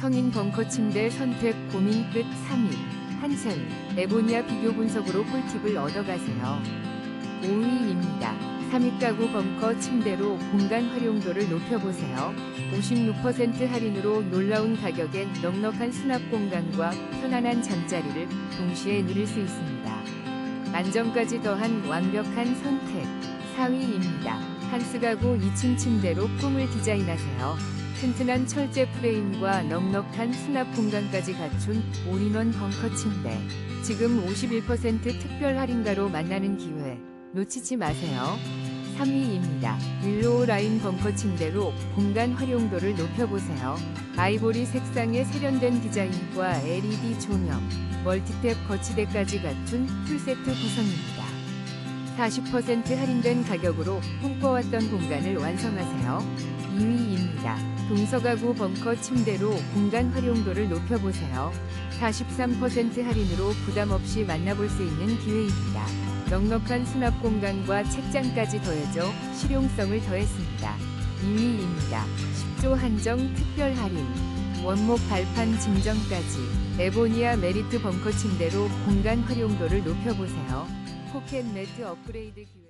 성인 벙커 침대 선택 고민 끝 3위. 한샘, 에보니아 비교 분석으로 꿀팁을 얻어가세요. 5위입니다. 3위 가구 벙커 침대로 공간 활용도를 높여보세요. 56% 할인으로 놀라운 가격엔 넉넉한 수납 공간과 편안한 잠자리를 동시에 누릴 수 있습니다. 안정까지 더한 완벽한 선택. 4위입니다. 한스 가구 2층 침대로 꿈을 디자인하세요. 튼튼한 철제 프레임과 넉넉한 수납 공간까지 갖춘 올인원 벙커 침대. 지금 51% 특별 할인가로 만나는 기회. 놓치지 마세요. 3위입니다. 윌로우 라인 벙커 침대로 공간 활용도를 높여보세요. 아이보리 색상의 세련된 디자인과 LED 조명, 멀티탭 거치대까지 갖춘 풀세트 구성입니다. 40% 할인된 가격으로 꿈꿔왔던 공간을 완성하세요. 2위입니다. 동서가구 벙커 침대로 공간 활용도를 높여보세요. 43% 할인으로 부담 없이 만나볼 수 있는 기회입니다. 넉넉한 수납 공간과 책장까지 더해져 실용성을 더했습니다. 2위입니다. 10조 한정 특별 할인. 원목 발판 증정까지 에보니아 메리트 벙커 침대로 공간 활용도를 높여보세요. 포켓 매트 업그레이드 기회